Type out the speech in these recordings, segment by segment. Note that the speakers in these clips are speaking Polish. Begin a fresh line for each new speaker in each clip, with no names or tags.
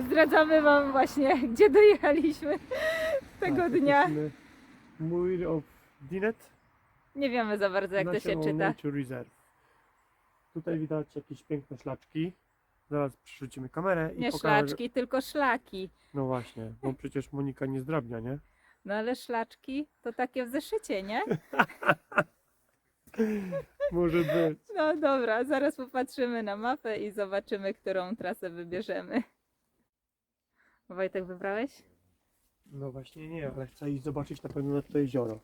Zdradzamy Wam właśnie, gdzie dojechaliśmy tego
Tak,
dnia.
Muir of Dinet
Nie wiemy za bardzo, jak to się
National
czyta.
Nature Reserve. Tutaj widać jakieś piękne szlaczki. Zaraz przerzucimy kamerę i
Nie
pokażę.
szlaczki, tylko szlaki.
No właśnie, bo przecież Monika nie zdrabnia, nie?
No ale szlaczki to takie w zeszycie, nie?
Może być.
No dobra, zaraz popatrzymy na mapę i zobaczymy, którą trasę wybierzemy. Wojtek, wybrałeś?
No właśnie nie, ale chcę iść zobaczyć na pewno na to jezioro.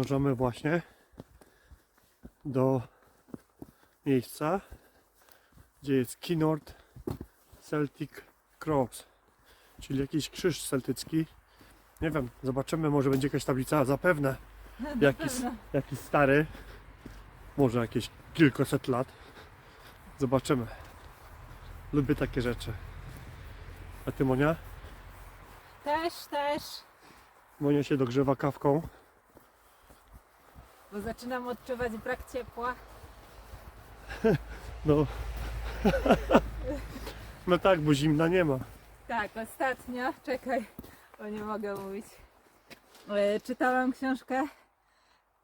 Podążamy właśnie do miejsca, gdzie jest Kinord Celtic Cross, czyli jakiś krzyż celtycki. Nie wiem, zobaczymy, może będzie jakaś tablica, zapewne jakiś, jakiś stary, może jakieś kilkaset lat. Zobaczymy. Lubię takie rzeczy. A ty Monia?
Też, też.
Monia się dogrzewa kawką.
Bo zaczynam odczuwać brak ciepła.
No. No tak, bo zimna nie ma.
Tak, ostatnio, czekaj, bo nie mogę mówić. E, czytałam książkę,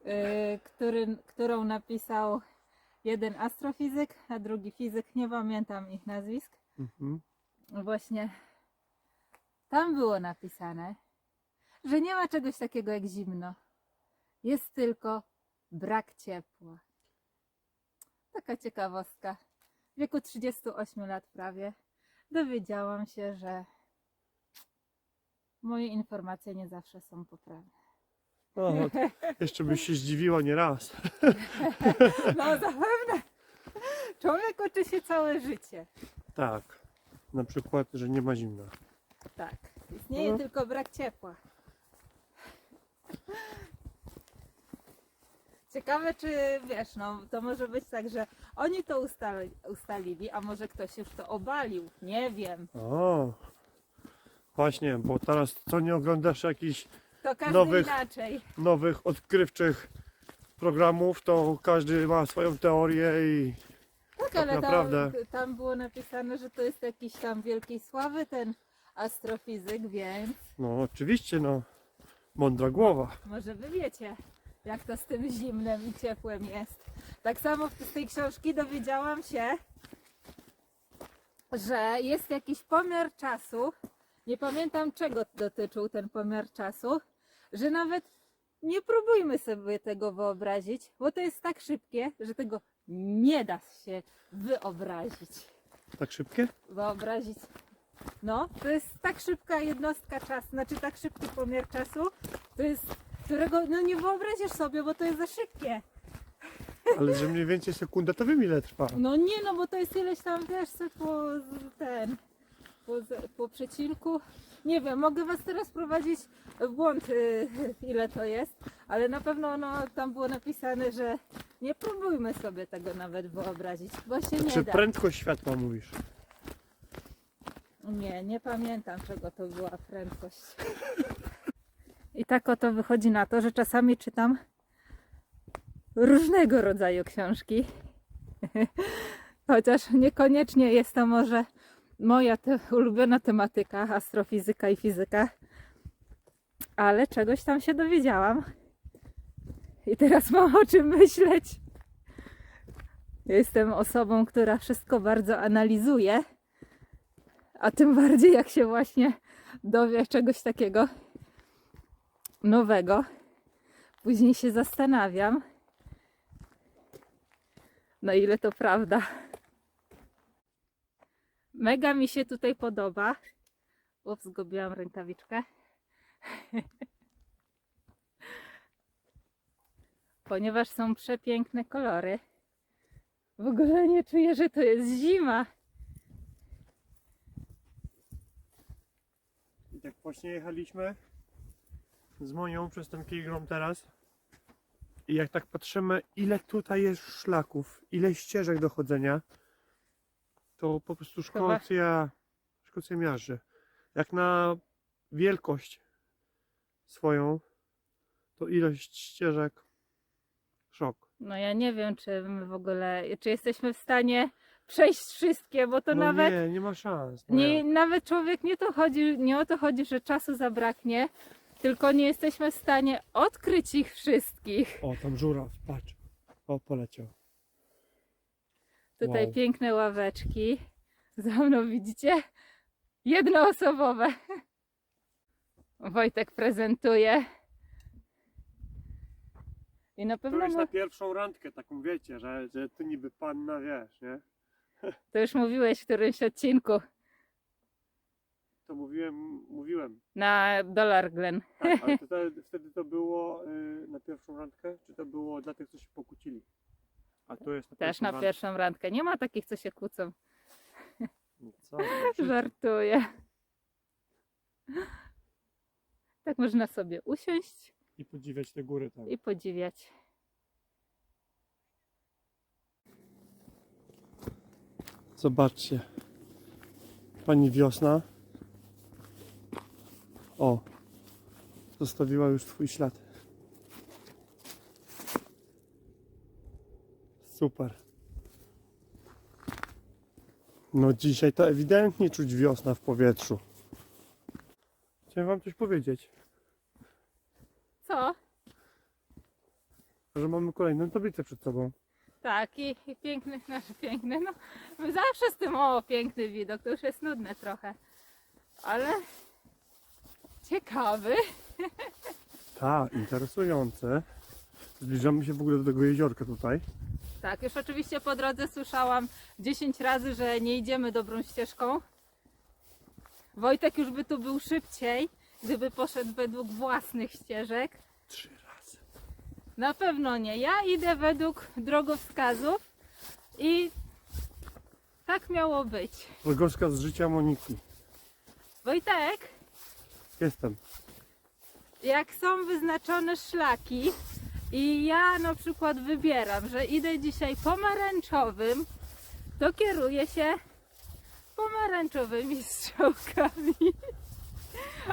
e, który, którą napisał jeden astrofizyk, a drugi fizyk, nie pamiętam ich nazwisk.
Mhm.
Właśnie tam było napisane, że nie ma czegoś takiego jak zimno. Jest tylko brak ciepła. Taka ciekawostka. W wieku 38 lat prawie dowiedziałam się, że moje informacje nie zawsze są poprawne.
O, jeszcze byś się zdziwiła nie raz.
No zapewne. Człowiek uczy się całe życie.
Tak. Na przykład, że nie ma zimna.
Tak. Istnieje
No.
tylko brak ciepła. Ciekawe, czy wiesz, no to może być tak, że oni to ustali, ustalili, a może ktoś już to obalił. Nie wiem.
O. Właśnie, bo teraz co nie oglądasz jakichś
To każdy
Nowych-
inaczej.
nowych, odkrywczych programów, to każdy ma swoją teorię i
Tak,
Tak
ale tam,
naprawdę.
tam było napisane, że to jest jakiś tam wielkiej sławy ten astrofizyk, więc
no oczywiście, no mądra głowa.
Może wy wiecie, jak to z tym zimnem i ciepłem jest. Tak samo z tej książki dowiedziałam się, że jest jakiś pomiar czasu. Nie pamiętam czego dotyczył ten pomiar czasu, że nawet nie próbujmy sobie tego wyobrazić, bo to jest tak szybkie, że tego nie da się wyobrazić.
Tak szybkie?
Wyobrazić. No, to jest tak szybka jednostka czasu, znaczy tak szybki pomiar czasu, to jest, którego no nie wyobrazisz sobie, bo to jest za szybkie.
Ale że mniej więcej sekunda, to wiem ile trwa.
No nie, no bo to jest ileś tam, wiesz, co po ten, po, po przecinku. Nie wiem, mogę was teraz prowadzić w błąd, y, ile to jest, ale na pewno no, tam było napisane, że nie próbujmy sobie tego nawet wyobrazić, bo się nie
Czy
da.
prędkość światła mówisz?
Nie, nie pamiętam czego to była prędkość. I tak oto wychodzi na to, że czasami czytam różnego rodzaju książki. Chociaż niekoniecznie jest to może moja te, ulubiona tematyka, astrofizyka i fizyka. Ale czegoś tam się dowiedziałam. I teraz mam o czym myśleć. Jestem osobą, która wszystko bardzo analizuje. A tym bardziej jak się właśnie dowie czegoś takiego nowego. Później się zastanawiam, na ile to prawda. Mega mi się tutaj podoba. Ups, zgubiłam rękawiczkę. Ponieważ są przepiękne kolory. W ogóle nie czuję, że to jest zima.
I tak właśnie jechaliśmy z Monią przez ten Kilgrom teraz. I jak tak patrzymy, ile tutaj jest szlaków, ile ścieżek do chodzenia, to po prostu Szkocja, Szkocja miażdży. Jak na wielkość swoją, to ilość ścieżek, szok.
No ja nie wiem, czy my w ogóle, czy jesteśmy w stanie przejść wszystkie, bo to
no
nawet
nie, nie ma szans. No
nie, nawet człowiek nie to chodzi, nie o to chodzi, że czasu zabraknie, tylko nie jesteśmy w stanie odkryć ich wszystkich.
O, tam żuraw, patrz. O, poleciał.
Tutaj
Wow.
piękne ławeczki. Za mną widzicie? Jednoosobowe. Wojtek prezentuje. I na
To
pewno
jest
mu-
na pierwszą randkę, taką wiecie, że, że ty niby panna wiesz, nie?
to już mówiłeś w którymś odcinku
To mówiłem, mówiłem.
na Dollar Glen.
Tak, ale to, wtedy to było y, na pierwszą randkę, czy to było dla tych, co się pokłócili? A to jest na
Też
pierwszą
na
randkę.
pierwszą randkę. Nie ma takich, co się kłócą.
Co?
Żartuję. Tak można sobie usiąść
I podziwiać te góry tam.
i podziwiać.
Zobaczcie. Pani Wiosna. O. Zostawiła już swój ślad. Super. No dzisiaj to ewidentnie czuć wiosna w powietrzu. Chciałem wam coś powiedzieć,
Co?
że mamy kolejną tablicę przed sobą.
Tak, i, i piękny, znaczy piękny, no my zawsze z tym o piękny widok, to już jest nudne trochę, ale ciekawy.
Tak, interesujące. Zbliżamy się w ogóle do tego jeziorka tutaj.
Tak, już oczywiście po drodze słyszałam 10 razy, że nie idziemy dobrą ścieżką. Wojtek już by tu był szybciej, gdyby poszedł według własnych ścieżek.
Trzy razy.
Na pewno nie. Ja idę według drogowskazów i tak miało być.
Drogowskaz z życia Moniki.
Wojtek,
Jestem.
jak są wyznaczone szlaki i ja na przykład wybieram, że idę dzisiaj pomarańczowym, to kieruję się pomarańczowymi strzałkami.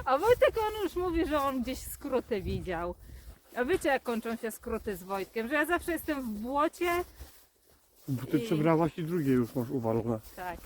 A Wojtek on już mówi, że on gdzieś skróty widział. A wiecie jak kończą się skróty z Wojtkiem? Że ja zawsze jestem w błocie.
Bo ty
I-
przebrałaś i drugie już masz uwalone.
Tak.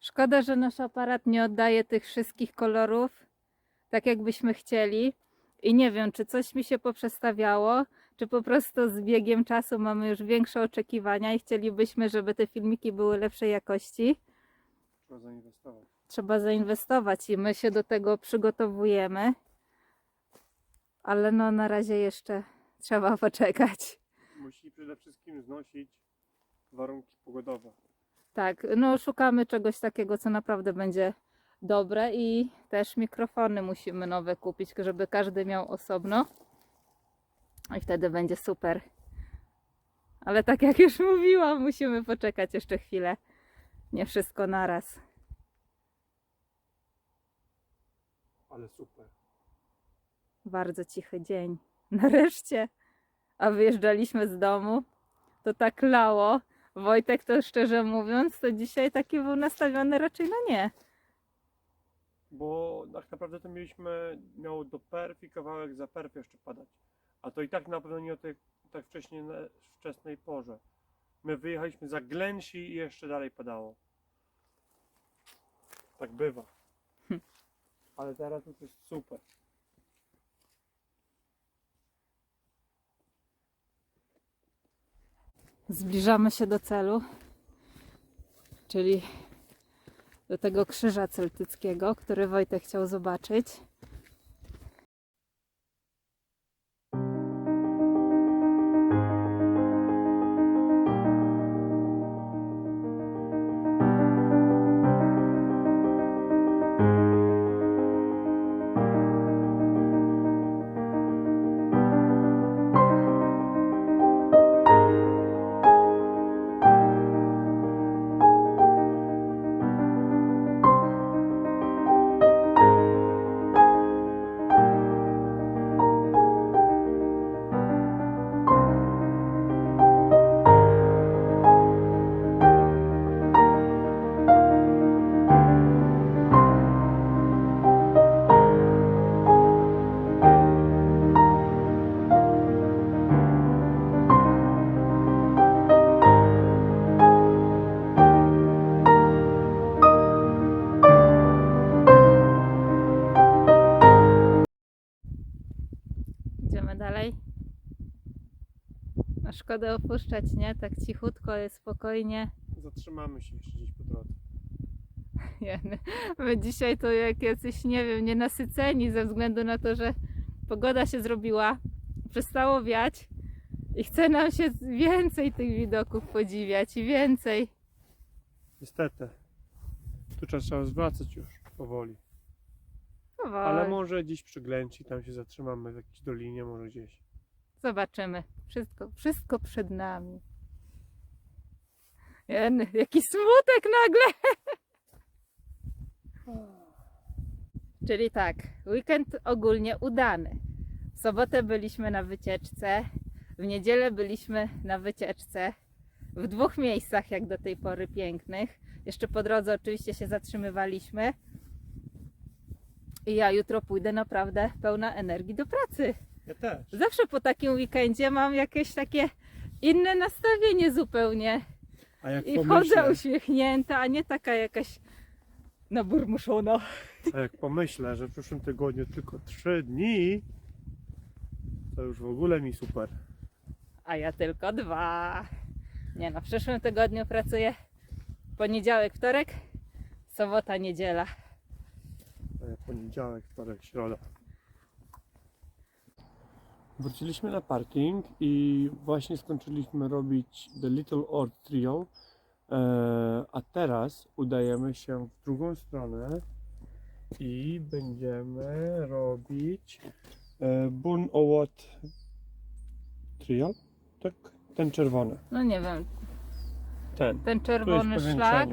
Szkoda, że nasz aparat nie oddaje tych wszystkich kolorów tak, jakbyśmy chcieli. I nie wiem, czy coś mi się poprzestawiało, czy po prostu z biegiem czasu mamy już większe oczekiwania i chcielibyśmy, żeby te filmiki były lepszej jakości.
Trzeba zainwestować.
Trzeba zainwestować i my się do tego przygotowujemy. Ale no na razie jeszcze trzeba poczekać.
Musi przede wszystkim znosić warunki pogodowe.
Tak, no szukamy czegoś takiego, co naprawdę będzie dobre i też mikrofony musimy nowe kupić, żeby każdy miał osobno. I wtedy będzie super. Ale tak jak już mówiłam, musimy poczekać jeszcze chwilę. Nie wszystko naraz.
Ale super.
Bardzo cichy dzień. Nareszcie. A wyjeżdżaliśmy z domu, to tak lało. Wojtek to szczerze mówiąc, to dzisiaj taki był nastawiony raczej na nie.
Bo tak naprawdę to mieliśmy, miało do perf i kawałek za perf jeszcze padać. A to i tak na pewno nie o tej tak wcześnie, wczesnej porze. My wyjechaliśmy za Glensi i jeszcze dalej padało. Tak bywa. Ale teraz to jest super.
Zbliżamy się do celu, czyli do tego krzyża celtyckiego, który Wojtek chciał zobaczyć. Szkoda opuszczać, nie? Tak cichutko, jest spokojnie.
Zatrzymamy się jeszcze gdzieś po drodze.
My dzisiaj to jak jacyś, nie wiem, nienasyceni ze względu na to, że pogoda się zrobiła, przestało wiać i chce nam się więcej tych widoków podziwiać i więcej.
Niestety. Tu trzeba, zwracać już powoli.
Powoli.
Ale może gdzieś przy Glenci, tam się zatrzymamy w jakiejś dolinie, może gdzieś.
Zobaczymy. Wszystko, wszystko przed nami. Jaki smutek nagle. Czyli tak, weekend ogólnie udany. W sobotę byliśmy na wycieczce, w niedzielę byliśmy na wycieczce w dwóch miejscach, jak do tej pory pięknych. Jeszcze po drodze oczywiście się zatrzymywaliśmy. I ja jutro pójdę naprawdę pełna energii do pracy.
Ja też.
Zawsze po takim weekendzie mam jakieś takie inne nastawienie zupełnie.
A jak
I chodzę
pomyślę,
uśmiechnięta, a nie taka jakaś naburmuszona.
a jak pomyślę, że w przyszłym tygodniu tylko 3 dni, to już w ogóle mi super.
A ja tylko dwa. Nie no, w przyszłym tygodniu pracuję poniedziałek, wtorek, sobota, niedziela.
A ja poniedziałek, wtorek, środa. Wróciliśmy na parking i właśnie skończyliśmy robić The Little Orb Trio. E, a teraz udajemy się w drugą stronę i będziemy robić e, Burn Owat Trio. Tak? Ten czerwony.
No nie wiem,
Ten.
ten czerwony szlak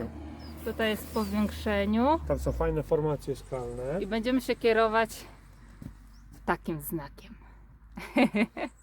tutaj jest w powiększeniu
Tam są fajne formacje skalne.
i będziemy się kierować takim znakiem.
Tak.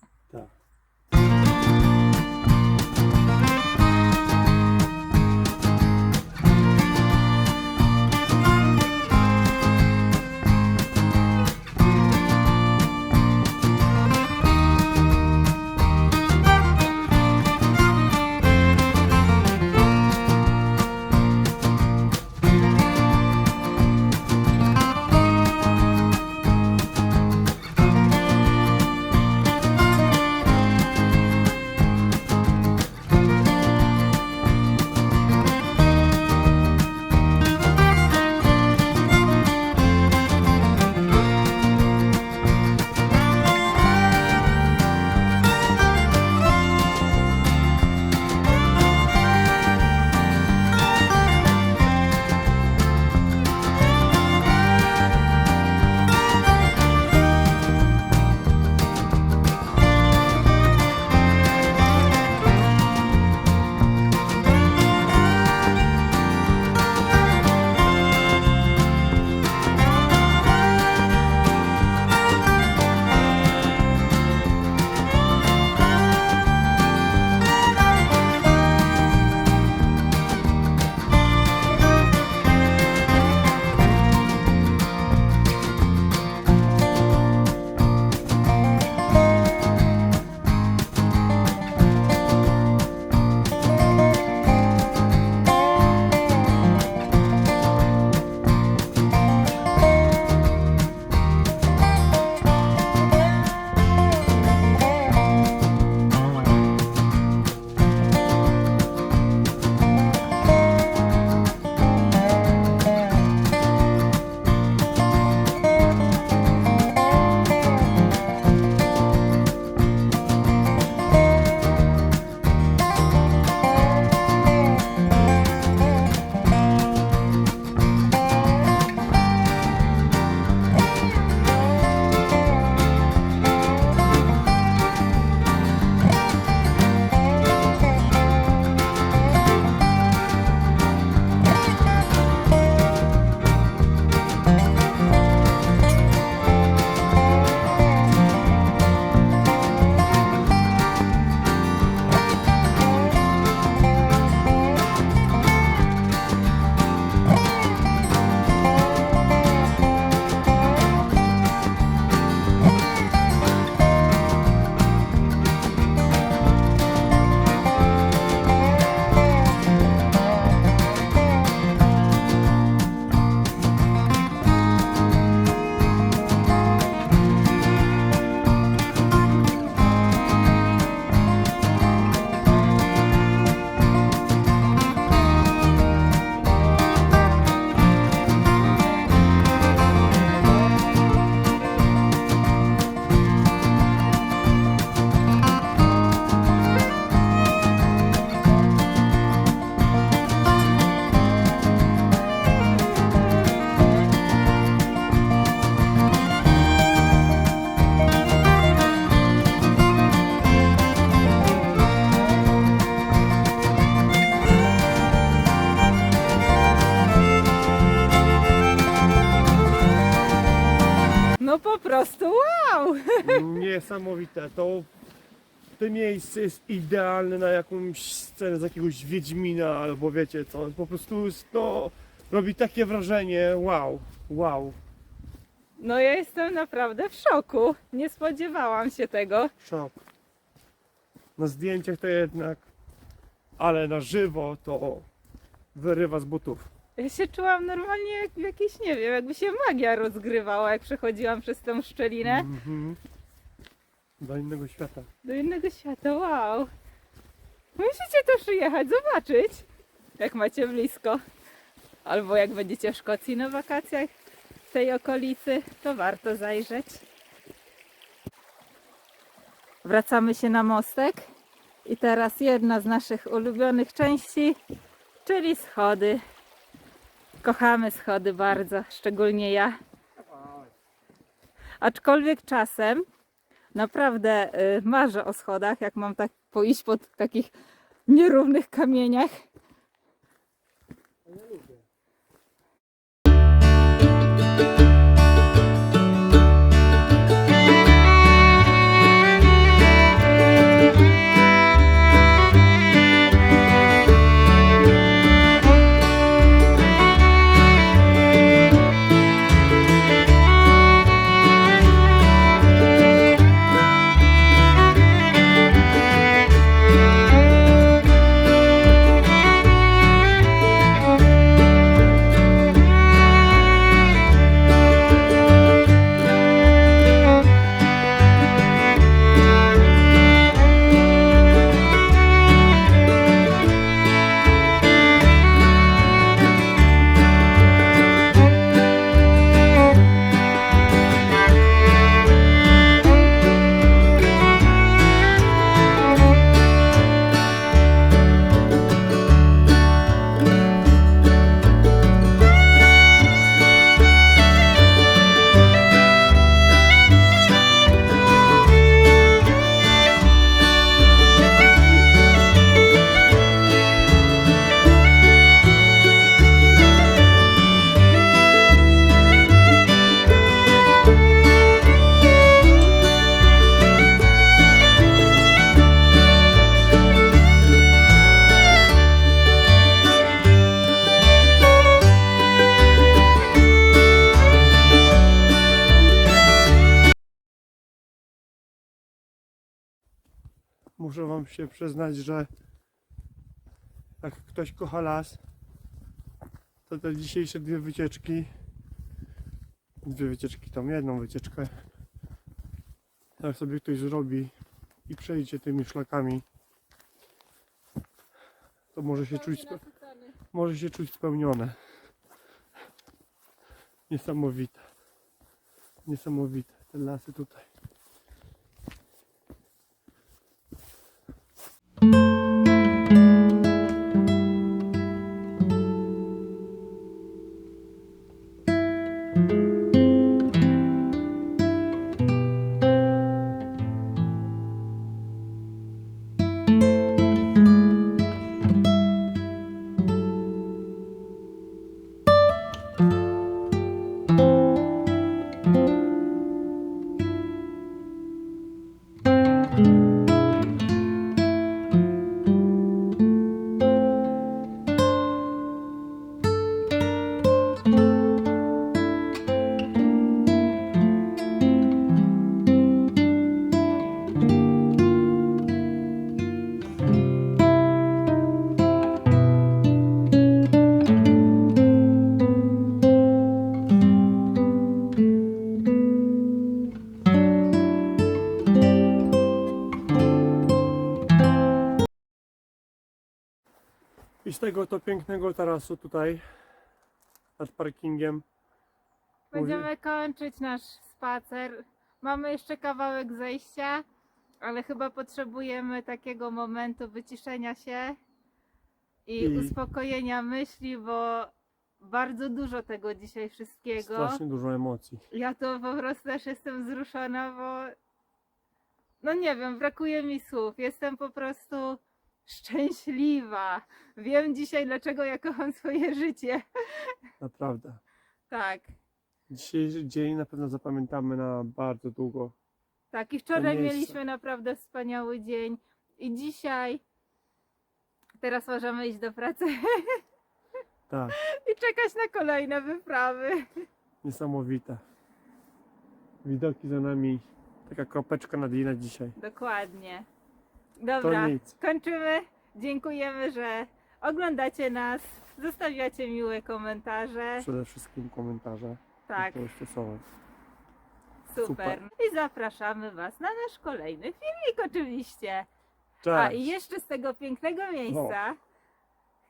Niesamowite. To to miejsce jest idealne na jakąś scenę z jakiegoś Wiedźmina albo wiecie co. Po prostu jest, no, robi takie wrażenie. Wow, wow.
No ja jestem naprawdę w szoku. Nie spodziewałam się tego.
Szok. Na zdjęciach to jednak, ale na żywo to wyrywa z butów.
Ja się czułam normalnie jak jakiś, nie wiem, jakby się magia rozgrywała, jak przechodziłam przez tą szczelinę
Mhm. Do innego świata.
do innego świata. Wow! Musicie tu przyjechać, zobaczyć, jak macie blisko. Albo jak będziecie w Szkocji na wakacjach w tej okolicy, to warto zajrzeć. Wracamy się na mostek i teraz jedna z naszych ulubionych części, czyli schody. Kochamy schody bardzo, szczególnie ja. Aczkolwiek czasem naprawdę y, marzę o schodach, jak mam tak poiść po takich nierównych kamieniach.
Muszę wam się przyznać, że jak ktoś kocha las, to te dzisiejsze dwie wycieczki, dwie wycieczki, tą jedną wycieczkę, jak sobie ktoś zrobi i przejdzie tymi szlakami, to może się czuć, może się czuć spełnione. Niesamowite. Niesamowite. Te lasy tutaj. Thank you. I z tego to pięknego tarasu tutaj nad parkingiem
Będziemy kończyć nasz spacer. Mamy jeszcze kawałek zejścia, ale chyba potrzebujemy takiego momentu wyciszenia się i,
I-
uspokojenia myśli, bo bardzo dużo tego dzisiaj wszystkiego.
strasznie dużo emocji.
Ja to po prostu też jestem wzruszona, bo no nie wiem, brakuje mi słów. Jestem po prostu szczęśliwa. Wiem dzisiaj, dlaczego ja kocham swoje życie.
Naprawdę.
Tak.
Dzisiejszy dzień na pewno zapamiętamy na bardzo długo.
Tak, i wczoraj
miejsce.
mieliśmy naprawdę wspaniały dzień. I dzisiaj. Teraz możemy iść do pracy
Tak,
i czekać na kolejne wyprawy.
niesamowite. Widoki za nami. Taka kropeczka nad i na dzisiaj.
Dokładnie. Dobra,
nic.
kończymy. Dziękujemy, że oglądacie nas. Zostawiacie miłe komentarze.
Przede wszystkim komentarze.
Tak,
To stosować.
super.
super.
I zapraszamy Was na nasz kolejny filmik oczywiście.
Cześć.
A i jeszcze z tego pięknego miejsca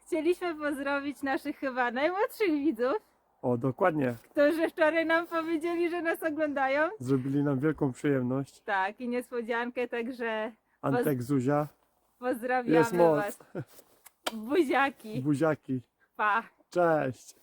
chcieliśmy pozdrowić naszych chyba najmłodszych widzów,
O, dokładnie.
którzy wczoraj nam powiedzieli, że nas oglądają.
Zrobili nam wielką przyjemność.
Tak, i niespodziankę, także
Antek Zuzia.
pozdrawiamy
Jest moc.
Was. Buziaki.
Buziaki.
Pa.
Cześć.